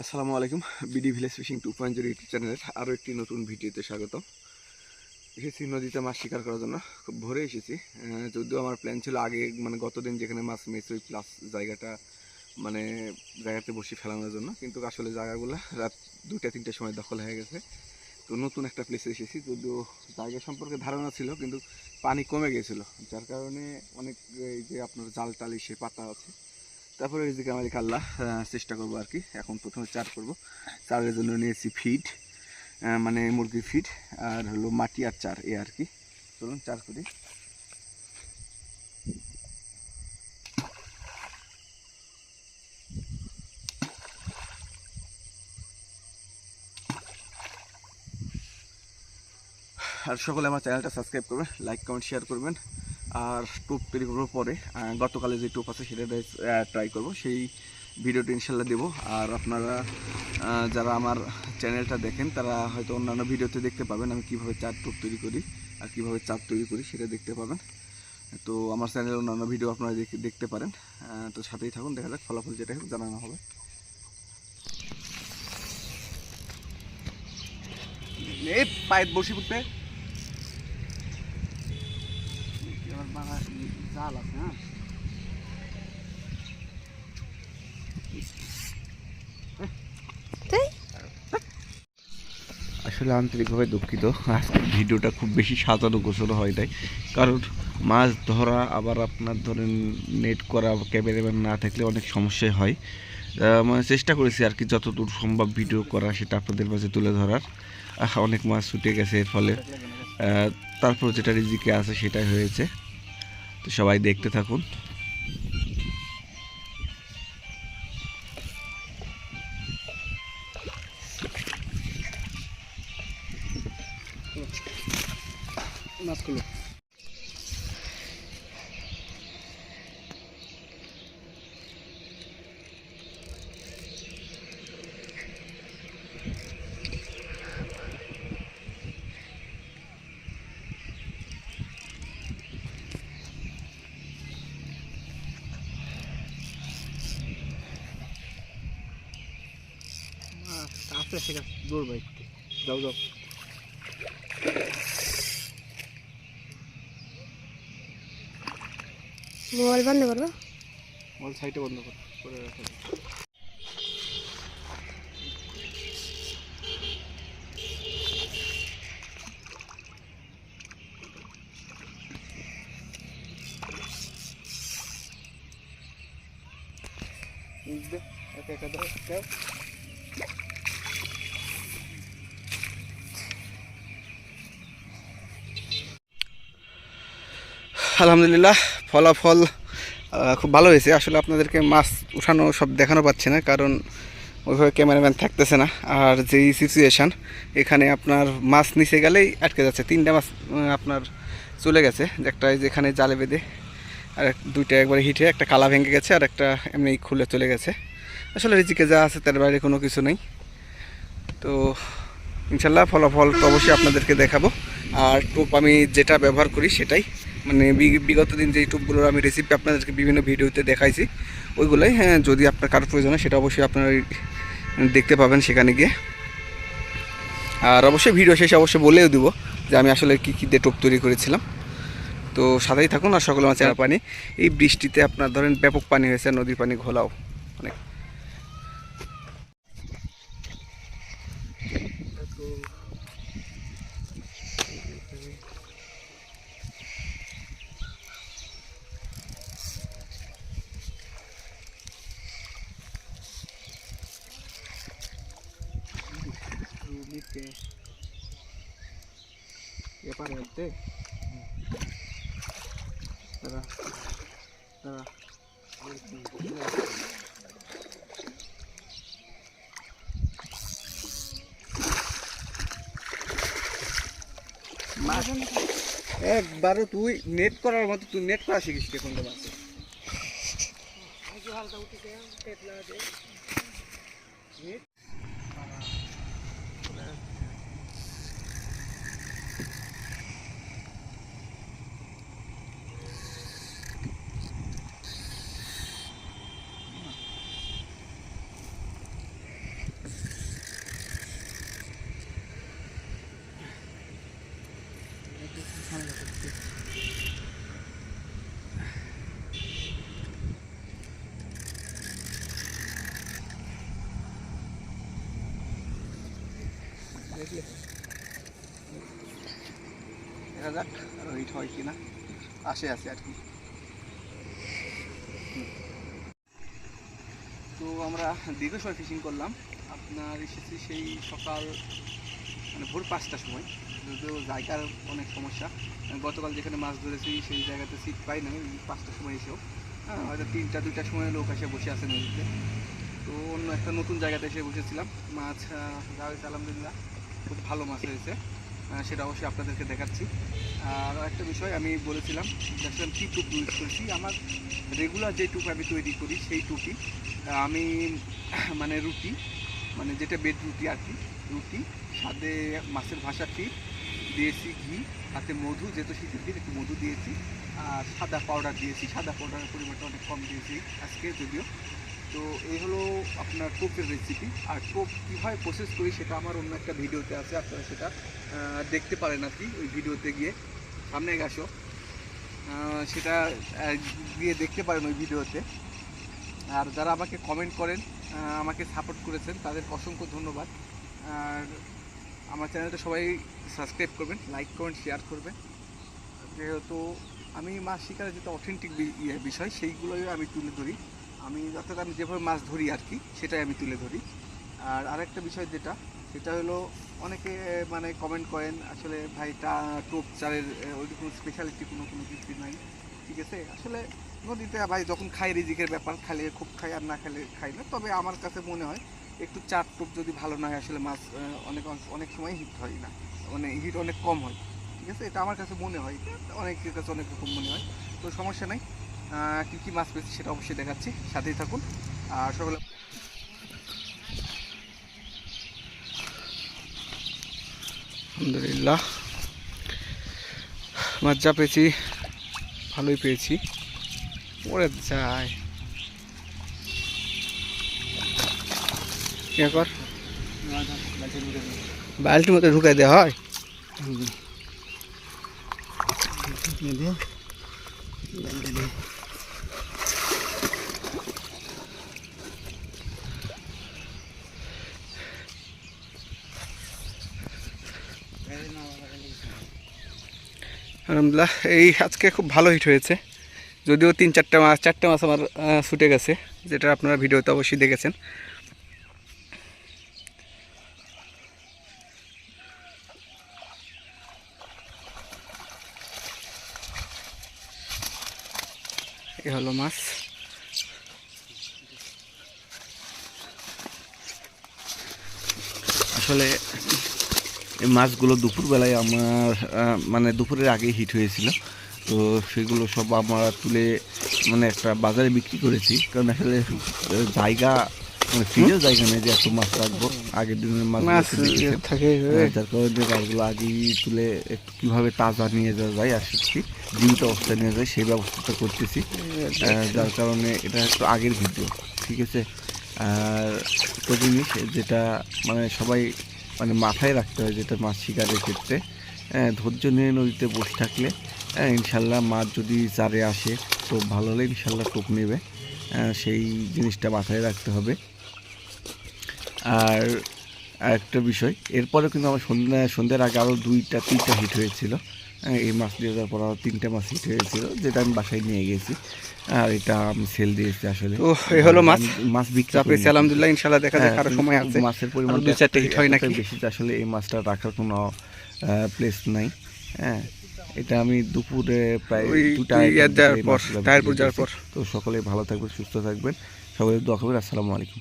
আসসালামু আলাইকুম, BD village fishing two point zero YouTube চ্যানেলের আরও একটি নতুন ভিডিওতে স্বাগত এসেছি নদীতে মাছ শিকার করার জন্য। খুব ভোরে এসেছি। যদিও আমার প্ল্যান ছিল আগে মানে গতদিন যেখানে মাছ মিস ওই প্লাস জায়গাটা মানে জায়গাতে বসে ফেলানোর জন্য। কিন্তু আসলে জায়গাগুলো রাত দুইটা, তিনটার সময় দখল হয়ে গেছে। তো নতুন একটা প্লেসে এসেছি। যদিও জায়গা সম্পর্কে ধারণা ছিল, কিন্তু পানি কমে গিয়েছিল যার কারণে অনেক, এই যে আপনার জাল টালি সে পাতা আছে। তারপরে রিজিক আমার কাল্লা চেষ্টা করব আর কি। এখন প্রথমে চার করব। চারের জন্য নিয়েছি ফিড মানে মুরগির ফিড আর হলো মাটি আর চার, এ আর কি। চলুন, চার করি। আর সকলে আমার চ্যানেলটা সাবস্ক্রাইব করবেন লাইক কমেন্ট শেয়ার করবেন। আর টুপ তৈরি করব পরে। গতকালে যে টুপ আছে, সেটা ট্রাই করব। সেই ভিডিওটা ইনশাল্লাহ দেবো। আর আপনারা যারা আমার চ্যানেলটা দেখেন, তারা হয়তো অন্যান্য ভিডিওতে দেখতে পাবেন আমি কীভাবে চার টুপ তৈরি করি আর কীভাবে চার তৈরি করি সেটা দেখতে পাবেন। তো আমার চ্যানেলের অন্যান্য ভিডিও আপনারা দেখে, দেখতে পারেন। তো সাথেই থাকুন, দেখা যাক ফলাফল যেটা জানানো হবে। এই পায়ের বসি উঠবে জাল আছে হ্যাঁ? আসলে আন্তরিকভাবে দুঃখিত। আজকের ভিডিওটা খুব বেশি সাজানো গোছানো হয় নাই। কারণ মাছ ধরা, আবার আপনার ধরেন নেট করা ক্যামেরাম্যান না থাকলে অনেক সমস্যাই হয়। মানে চেষ্টা করেছি আর কি যতদূর সম্ভব ভিডিও করা, সেটা আপনাদের মাঝে তুলে ধরার। অনেক মাছ ছুটে গেছে এর ফলে। তারপর যেটা রিজিকে আছে সেটাই হয়েছে। তো সবাই দেখতে থাকুন। মাছগুলো আস্তে আস্তে দৌড় ভাই যাও যাও মোবাইল বন্ধ করবো মোবাইল সাইডে বন্ধ কর করে রাখো আলহামদুলিল্লাহ, ফলাফল খুব ভালো হয়েছে। আসলে আপনাদেরকে মাছ উঠানো, সব দেখানো পাচ্ছি না, কারণ ওইভাবে ক্যামেরাম্যান থাকতেছে না। আর যেই সিচুয়েশান এখানে আপনার মাছ নিচে গেলেই আটকে যাচ্ছে। তিনটা মাছ আপনার চলে গেছে। একটা যেখানে জালে বেঁধে, আর দুইটা একবারে হিটে, একটা কালা ভেঙে গেছে, আর একটা এমনি খুলে চলে গেছে। আসলে রিজিকে যা আছে, তার বাইরে কোনো কিছু নেই। তো ইনশাল্লাহ ফলাফল তো অবশ্যই আপনাদেরকে দেখাবো। আর টোপ আমি যেটা ব্যবহার করি, সেটাই। মানে বিগত দিন যে টুপগুলোর আমি রেসিপি আপনাদেরকে বিভিন্ন ভিডিওতে দেখাইছি, ওইগুলোই হ্যাঁ যদি আপনার কারোর প্রয়োজন হয় সেটা অবশ্যই আপনারা দেখতে পাবেন সেখানে গিয়ে। আর অবশ্যই ভিডিও শেষে অবশ্যই বলেও দিব যে আমি আসলে কী কী দিয়ে টোপ তৈরি করেছিলাম। তো সাথেই থাকুন আর সকল মাছের পানি। এই বৃষ্টিতে আপনার ধরেন ব্যাপক পানি হয়েছে, নদীর পানি, ঘোলাও অনেক নিচে এপারে হচ্ছে দাদা দাদা মাছ একবারও তুই নেট করার মতো তুই নেট করা শিখিস কে কোনটা মাছ দেখা যাক হয় কিনা। আসে আছে আর কি। তো আমরা দীর্ঘ সময় ফিশিং করলাম। আপনার এসেছি সেই সকাল মানে ভোর পাঁচটার সময়। যদিও জায়গার অনেক সমস্যা। গতকাল যেখানে মাছ ধরেছি সেই জায়গাতে সিট পাই ওই পাঁচটার সময় এসেও। হ্যাঁ হয়তো তিনটা দুইটার সময় লোক এসে বসে আছে নদীতে। তো অন্য একটা নতুন জায়গাতে এসে বসেছিলাম। মাছ আহ, যা হয়েছে আলহামদুলিল্লাহ। খুব ভালো মাছ হয়েছে। সেটা অবশ্যই আপনাদেরকে দেখাচ্ছি। আর একটা বিষয় আমি বলেছিলাম, দেখলাম কী টুপ ইউজ করেছি। আমার রেগুলার যে টুপ আমি তৈরি করি, সেই টুপি আমি মানে রুটি মানে যেটা বেড রুটি আর কি, রুটি, সাথে মাছের ভাষা ফিট দিয়েছি ঘি হাতে মধু, যেহেতু শীতের দিন একটু মধু দিয়েছি, আর সাদা পাউডার দিয়েছি। সাদা পাউডারের পরিমাণটা অনেক কম দিয়েছি আজকে যদিও। তো এই হলো আপনার টোপের রেসিপি আর টোপ কীভাবে প্রসেস করি সেটা আমার অন্য একটা ভিডিওতে আছে, আপনারা সেটা দেখতে পারেন আর কি ওই ভিডিওতে গিয়ে। সামনে গেছো সেটা গিয়ে দেখতে পারেন ওই ভিডিওতে আর যারা আমাকে কমেন্ট করেন আমাকে সাপোর্ট করেছেন, তাদের অসংখ্য ধন্যবাদ। আর আমার চ্যানেলটা সবাই সাবস্ক্রাইব করবেন লাইক করবেন শেয়ার করবেন। যেহেতু আমি মাছ শিকারের যেটা অথেন্টিক বিষয়, সেইগুলোই আমি তুলে ধরি। আমি অর্থাৎ আমি যেভাবে মাছ ধরি আর কি, সেটাই আমি তুলে ধরি। আর আরেকটা বিষয় যেটা, সেটা হলো অনেকে মানে কমেন্ট করেন, আসলে ভাই টা, টোপ চালের ওই কোনো স্পেশালিটি কোনো কোনো কিছু নাই। ঠিক আছে? আসলে নদীতে ভাই যখন খাই, রিজিকের ব্যাপার খালে খুব খাই আর না খেলে খাই না। তবে আমার কাছে মনে হয়, একটু চার টোপ যদি ভালো না হয়, আসলে মাছ অনেক অনেক সময় হিট হয় না। মানে হিট অনেক কম হয়। ঠিক আছে? এটা আমার কাছে মনে হয়। অনেকের কাছে অনেক রকম মনে হয়। তো সমস্যা নাই। কী কী মাছ পেয়েছি সেটা অবশ্যই দেখাচ্ছি। সাথেই থাকুন। আর সকলে আলহামদুলিল্লাহ। মাছ যা পেয়েছি ভালোই পেয়েছি। ওরে যায়। কর বালতির মধ্যে ঢুকাই দেওয়া হয়? আলহামদুলিল্লাহ, এই আজকে খুব ভালো হিট হয়েছে। যদিও তিন চারটে মাছ চারটে মাছ আমার ছুটে গেছে, যেটা আপনারা ভিডিওতে অবশ্যই দেখেছেন। এ হলো মাছ। আসলে এই মাছগুলো দুপুরবেলায় আমার মানে দুপুরের আগে হিট হয়েছিল। তো সেগুলো সব আমরা তুলে মানে একটা বাজারে বিক্রি করেছি। কারণ আসলে জায়গা মানে ফ্রিজেও জায়গা নেই যে এত মাছ রাখব। আগের দিনের মাছ মাছ থাকে যার কারণে মাছগুলো আগেই তুলে একটু কীভাবে তাজা নিয়ে যাওয়া যায় আর কি জীবিত অবস্থায় নিয়ে যায় সেই ব্যবস্থাটা করতেছি। যার কারণে এটা একটু আগের ভিডিও ঠিক আছে? আর একটা জিনিস যেটা মানে সবাই মানে মাথায় রাখতে হয় যেটা মাছ শিকারের ক্ষেত্রে। হ্যাঁ, ধৈর্য নিয়ে নদীতে বসে থাকলে হ্যাঁ, ইনশাল্লাহ মাছ যদি চারে আসে তো ভালো হলে ইনশাল্লাহ টোপ নেবে। আহ, সেই জিনিসটা মাথায় রাখতে হবে। আর একটা বিষয় এরপরে কিন্তু আমার সন্ধ্যা সন্ধ্যার আগে আরও দুইটা তিনটা হিট হয়েছিল। হ্যাঁ, এই মাছ দিয়ে যাওয়ার পর আরও তিনটা মাছ হিট হয়েছিল যেটা আমি বাসায় নিয়ে গেছি। আর এটা আমি সেল দিয়েছি আসলে। তো এই হলো মাছ? মাছ বিক্রি করি আলহামদুলিল্লাহ ইনশাল্লাহ দেখা যাক হ্যাঁ, সময় আছে। মাছের পরিমাণ দুই চারটে hit হয় নাকি? বেশি আসলে এই মাছটা রাখার কোনো প্লেস নাই। হ্যাঁ এটা আমি দুপুরে প্রায় দুটা যাওয়ার পর। তো সকলে ভালো থাকবেন সুস্থ থাকবেন। সকলে দোয়া করবেন আসসালামু আলাইকুম।